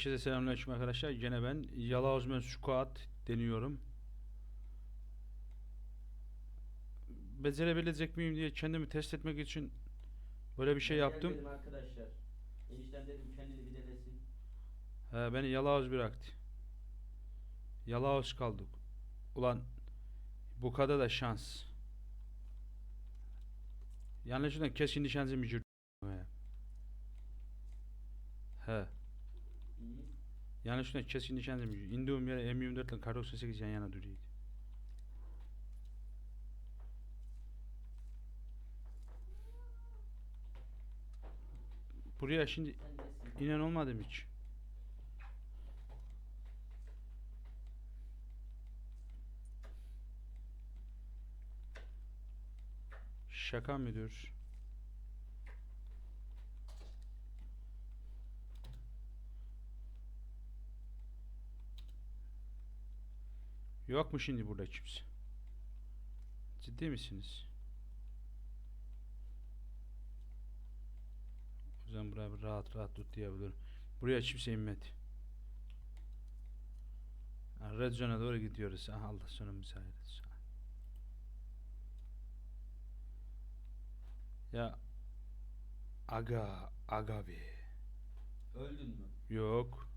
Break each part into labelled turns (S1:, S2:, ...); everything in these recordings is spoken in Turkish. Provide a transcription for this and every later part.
S1: Herkese selamünaleyküm arkadaşlar. Gene ben Yala Osman Squad deniyorum. Becerebilecek miyim diye kendimi test etmek için böyle bir şey
S2: Gel
S1: yaptım.
S2: Dedim arkadaşlar. Enişten dedim kendini bir denesin.
S1: He, beni Yalahoz bıraktı. Yalahoz kaldık. Ulan bu kadar da şans. Yanlışlıkla kesin nişancı mücür. He.
S2: İyi.
S1: Yanlışlıkla kesin nişancı mücür. İndiğim yere M24 ile Kar 98 yan yana duruyordu. Buraya şimdi inen olmadı mı hiç? Şaka mıdır? Yok mu şimdi burada kimse? Ciddi misiniz? O zaman buraya bir rahat rahat tut diyebilirim. Buraya kimse inmedi. Red Zone'a doğru gidiyoruz. Aha, Allah sonumuzu hayretsin. Ya Aga Aga be.
S2: Öldün mü?
S1: Yok.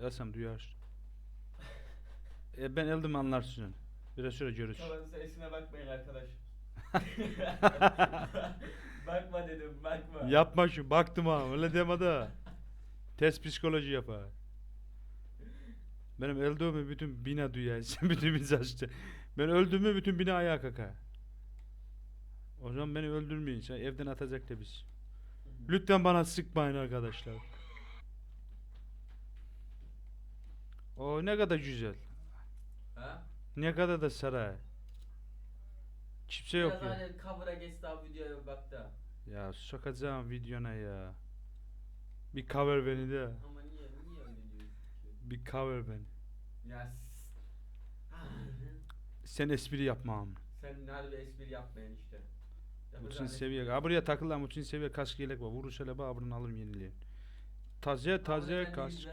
S1: Elsem duyar. E, ben öldüm anlarsın. Biraz sonra görürüz.
S2: Kafanın sesine bakmayın arkadaş. bakma dedim bakma.
S1: Yapma şu baktım ha öyle deme de. Test psikoloji yapar. Benim öldüğümü bütün bina duyar. Bütün bina açtı. Ben öldüğümü bütün bina ayağa kalkar. O zaman beni öldürmeyin. Sen evden atacak da biz. Lütfen bana sıkmayın arkadaşlar. O ne kadar güzel.
S2: Ha?
S1: Ne kadar da saray. Kimse yok
S2: Biraz
S1: ya.
S2: hani cover'a geç daha videoya bak da.
S1: Ya sokacağım videona ya. Bir cover beni de.
S2: Ama niye niye öyle diyorsun ki?
S1: Bir cover beni.
S2: Ya s-
S1: Sen espri yapmam.
S2: sen harbi espri yapmayın işte. Yapacağın
S1: seviye. Ha buraya takıl lan Mutun seviye kask yelek var. Vurur şöyle bak bunu alırım yenileyin. Taze taze
S2: Abi
S1: kask.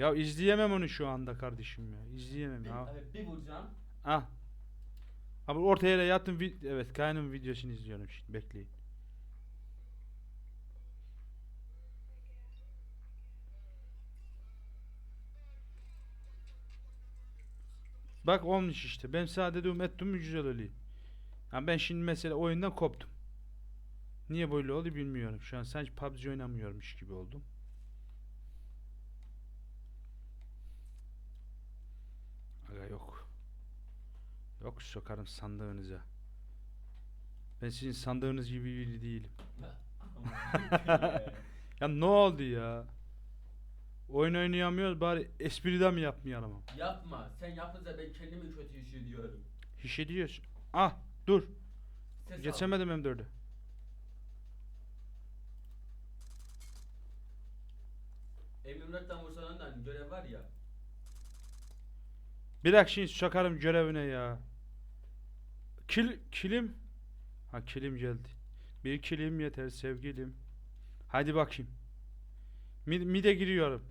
S1: Ya izleyemem onu şu anda kardeşim ya. İzleyemem
S2: Bir,
S1: ya.
S2: abi bir vuracağım.
S1: Ah. Abi ortaya yere yattım. vi- Evet kaynım videosunu izliyorum şimdi. Bekleyin. Bak olmuş işte. Ben sadece diyorum ettim güzel oluyor. Ha ben şimdi mesela oyundan koptum. Niye böyle oldu bilmiyorum. Şu an sanki PUBG oynamıyormuş gibi oldum. Aga yok. Yok sokarım sandığınıza. Ben sizin sandığınız gibi biri değilim. Ya ne oldu ya? Oyun oynayamıyoruz bari espri de mi yapmayalım?
S2: Yapma. Sen yapınca ben kendimi kötü hissediyorum.
S1: Hissediyorsun. Ah dur.
S2: Ses al.
S1: Geçemedim M4'e.
S2: M24'ten vursan önden görev var ya.
S1: Bir dakika şimdi sokarım görevine ya. Kil, kilim. Ha kilim geldi. Bir kilim yeter sevgilim. Hadi bakayım. Mid, mid'e giriyorum.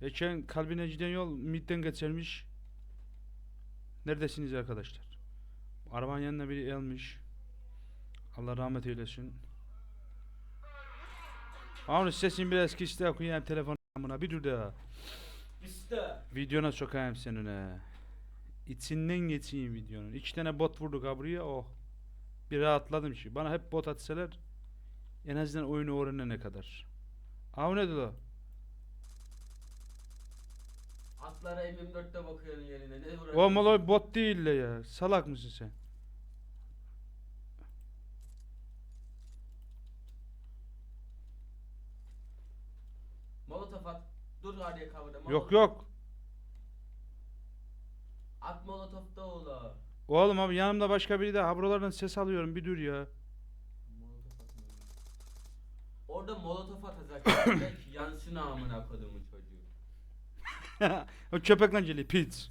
S1: Geçen kalbine giden yol midden geçermiş. Neredesiniz arkadaşlar? Arabanın yanına biri gelmiş. Allah rahmet eylesin. Onun sesini biraz kiste okuyayım telefon amına bir dur da. Videona sokayım seninle. İçinden geçeyim videonun. İki tane bot vurduk ha buraya oh. Bir rahatladım şimdi. Bana hep bot atsalar en azından oyunu öğrenene kadar. O ne la?
S2: Atlara M24'te bakıyorsun yerine. Ne uğraşıyorsun?
S1: O malay bot değil la ya. Salak mısın sen?
S2: Molotof at. Dur hadi cover'da.
S1: Yok yok.
S2: At molotof da ola.
S1: Oğlum abi yanımda başka biri de ha buralardan ses alıyorum bir dur ya.
S2: Molotof atmıyorum. Orada molotof atacak. Yansın amına kodumun çocuğu.
S1: o köpek lan geliyor piç.